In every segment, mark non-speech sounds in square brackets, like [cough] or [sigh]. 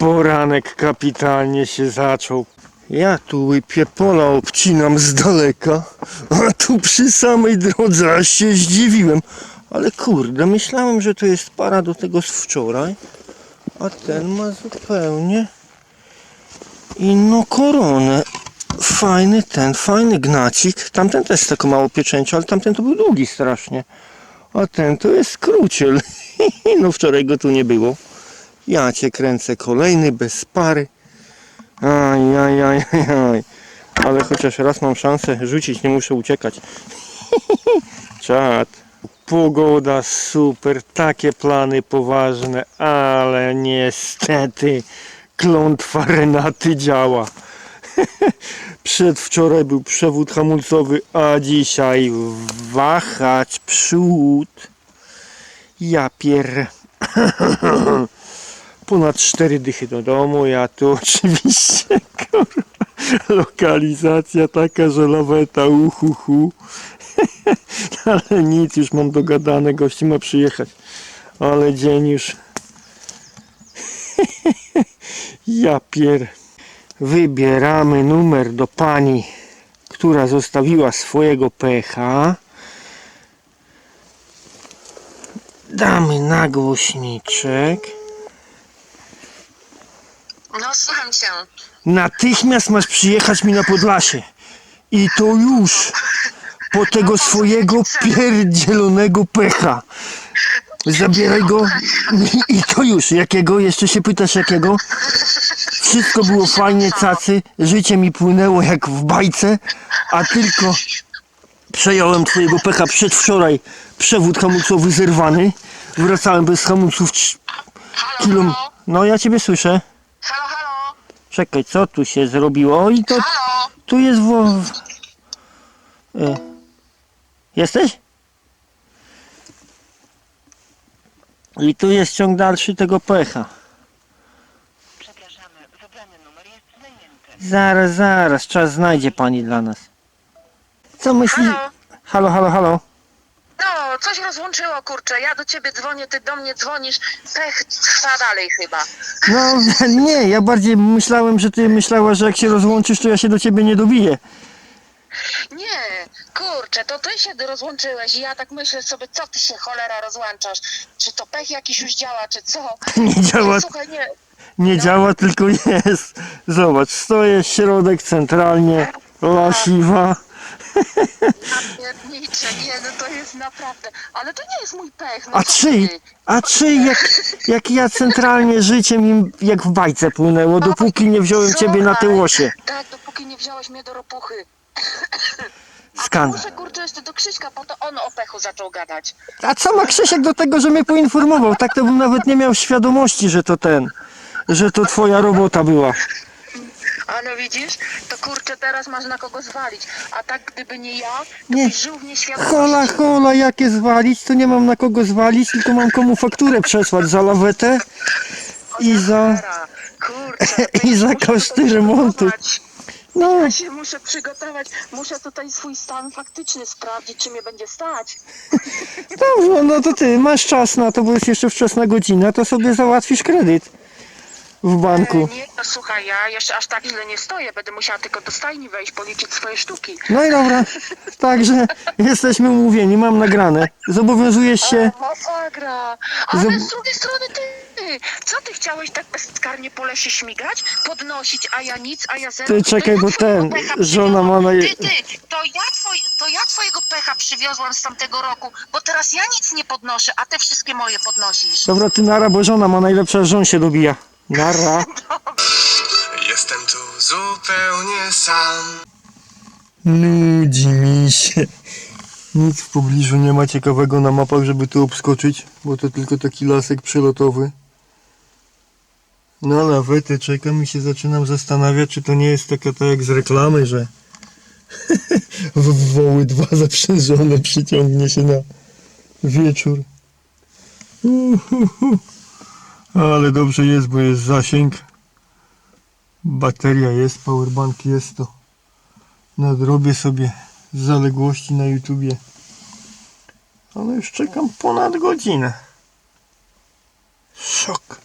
Poranek kapitalnie się zaczął. Ja tu łypię pola, obcinam z daleka, a tu przy samej drodze aż się zdziwiłem. Ale kurde, myślałem, że to jest para do tego z wczoraj, a ten ma zupełnie inną koronę. Fajny ten, fajny gnacik. Tamten też taką mało pieczęcią, ale tamten to był długi strasznie. A ten to jest króciel. [laughs] No wczoraj go tu nie było. Ja cię kręcę kolejny bez pary. Aj, aj, aj, aj. Ale chociaż raz mam szansę rzucić, nie muszę uciekać. [laughs] Czad. Pogoda super, takie plany poważne, ale niestety klątwa Renaty działa. [laughs] Przedwczoraj był przewód hamulcowy, a dzisiaj wahacz przód. Ja pier... [laughs] Ponad cztery dychy do domu, ja tu [laughs] oczywiście kurwa, lokalizacja taka, że laweta uhuhu. [laughs] Ale nic, już mam dogadane, gości ma przyjechać. Ale dzień już... [laughs] ja pier... Wybieramy numer do pani, która zostawiła swojego pecha. Damy na głośniczek. No słucham cię. Natychmiast masz przyjechać mi na Podlasie. I to już po tego swojego pierdzielonego pecha. Zabieraj go i- to już. Jakiego? Jeszcze się pytasz jakiego? Wszystko było fajnie, cacy. Życie mi płynęło jak w bajce, a tylko przejąłem twojego pecha przedwczoraj. Przewód hamulcowy zerwany. Wracałem bez hamulców kilom... No ja ciebie słyszę. Czekaj, co tu się zrobiło? I to halo. tu jest wo... E. Jesteś? I tu jest ciąg dalszy tego pecha. Przepraszamy, wybrany numer jest zajęty. Zaraz, zaraz, czas znajdzie pani dla nas. Co myślisz? Halo. Halo, halo, halo. No, coś rozłączyło, kurczę. Ja do ciebie dzwonię, ty do mnie dzwonisz. Pech trwa dalej chyba. No [laughs] nie, ja bardziej myślałem, że ty myślała, że jak się rozłączysz, to ja się do ciebie nie dobiję. Nie, kurczę, to ty się rozłączyłeś i ja tak myślę sobie, co ty się cholera rozłączasz? Czy to pech jakiś już działa, czy co? [laughs] Nie działa, Słuchaj, nie, nie działa, tylko jest. Zobacz, stoję środek centralnie, lasiwa. Napiernicze, nie, no to jest naprawdę, ale to nie jest mój pech, no A co czy, ty? a czy jak, jak ja centralnie życiem im jak w bajce płynęło, dopóki nie wziąłem ciebie na Słuchaj, łosie. Tak, dopóki nie wziąłeś mnie do ropuchy. A Skandal. muszę kurczę jeszcze do Krzyśka, bo to on o pechu zaczął gadać. A co ma Krzysiek do tego, że mnie poinformował? Tak to bym nawet nie miał świadomości, że to ten, że to twoja robota była. A no widzisz, to kurczę teraz masz na kogo zwalić. A tak gdyby nie ja, to Nie. byś żył w nieświadomości. Hola, hola, jakie zwalić, to nie mam na kogo zwalić, tylko mam komu fakturę przesłać za lawetę i za... Kurczę, [laughs] i za koszty remontu. No, Ja się muszę przygotować, muszę tutaj swój stan faktyczny sprawdzić, czy mnie będzie stać. [laughs] dobrze, no to ty masz czas na to, bo jest jeszcze wczesna godzina, to sobie załatwisz kredyt w banku. E, Nie, no słuchaj, ja jeszcze aż tak źle nie stoję, będę musiała tylko do stajni wejść, policzyć swoje sztuki. No i dobra, [laughs] także jesteśmy umówieni, mam nagrane. Zobowiązujesz się, masakra! Ale Zob- z drugiej strony ty, co ty chciałeś tak bezkarnie po lesie śmigać? Podnosić, a ja nic, a ja zero. Ty To czekaj, ja bo twojego ten, pecha żona ma na- Ty, ty, to ja, twoj, to ja twojego pecha przywiozłam z tamtego roku, bo teraz ja nic nie podnoszę, a ty wszystkie moje podnosisz. dobra ty nara, bo żona ma najlepsza, żon się dobija. Nara. [laughs] Jestem tu zupełnie sam. Nudzi mi się. Nic w pobliżu nie ma ciekawego na mapach, żeby tu obskoczyć, bo to tylko taki lasek przelotowy. Na lawetę czekam i się zaczynam zastanawiać, czy to nie jest taka tak jak z reklamy, że [laughs] w woły dwa zaprzężone przyciągnie się na wieczór. Uhuhu. Ale dobrze jest, bo jest zasięg. Bateria jest, powerbank jest to nadrobię sobie zaległości na YouTubie. Ale już czekam ponad godzinę. Szok.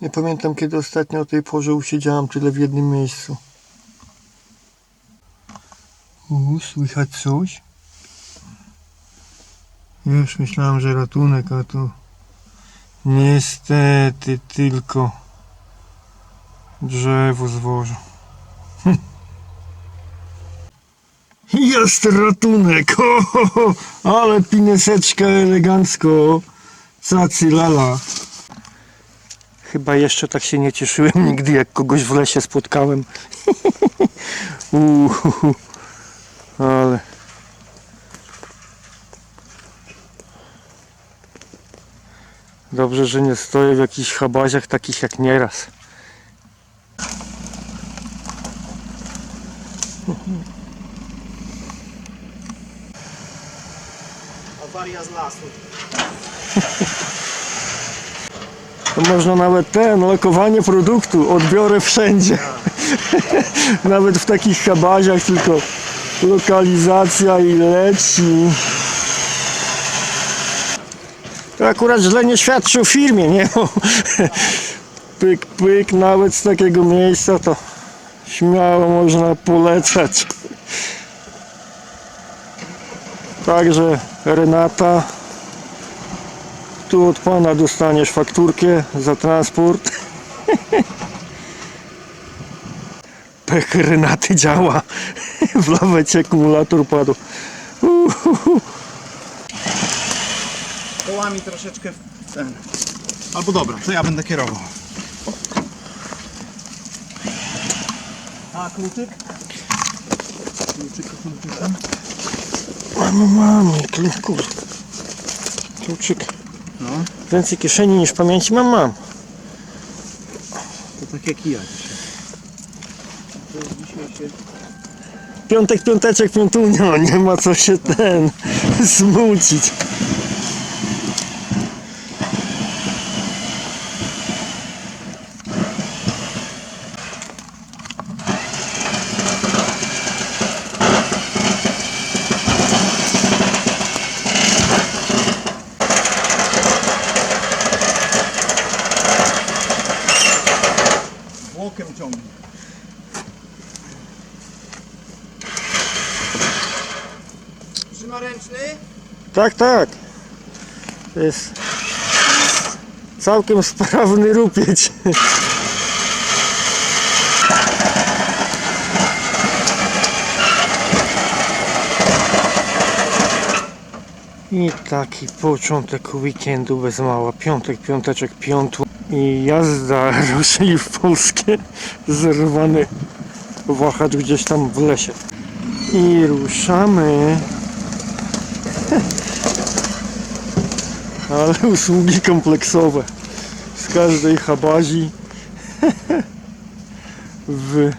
Nie pamiętam kiedy ostatnio o tej porze usiedziałam tyle w jednym miejscu. U, słychać coś? Już myślałem, że ratunek, a tu niestety tylko drzewo zwożę. Hm. [laughs] Jest ratunek! [laughs] Ho, ho, ho. Ale pineseczka elegancko. Cacy lala. Chyba jeszcze tak się nie cieszyłem nigdy, jak kogoś w lesie spotkałem. [laughs] Uhu, Dobrze, że nie stoję w jakichś chabaziach takich jak nieraz. Awaria z lasu. To można nawet ten, lokowanie produktu, odbiorę wszędzie. [laughs] nawet w takich chabaziach, tylko lokalizacja i leci. To akurat źle nie świadczy o firmie, nie? [laughs] Pyk, pyk, nawet z takiego miejsca to śmiało można polecać. Także Renata, tu od pana dostaniesz fakturkę za transport. [laughs] Pech Renaty działa. [laughs] W lawecie akumulator padł. Uhuhu. Kołami troszeczkę w ten. Albo dobra, to ja będę kierował. A kluczyk? Kluczyk, kluczyk. Mamy, mamy, klu- kurde. Kluczyk. No, Więcej kieszeni niż pamięci mam, mam. to tak jak ja dzisiaj. To jest dzisiaj się... Piątek, piąteczek, piątunio, [laughs] nie ma co się ten [laughs] smucić. Ciągnie. Trzymoręczny? Tak, tak. To jest całkiem sprawny rupieć. I taki początek weekendu bez mała. Piątek, piąteczek, piątu. I jazda [laughs] ruszyli w Polskę. Zerwany wahacz gdzieś tam w lesie. I ruszamy. [laughs] Ale usługi kompleksowe z każdej chabazi [laughs] w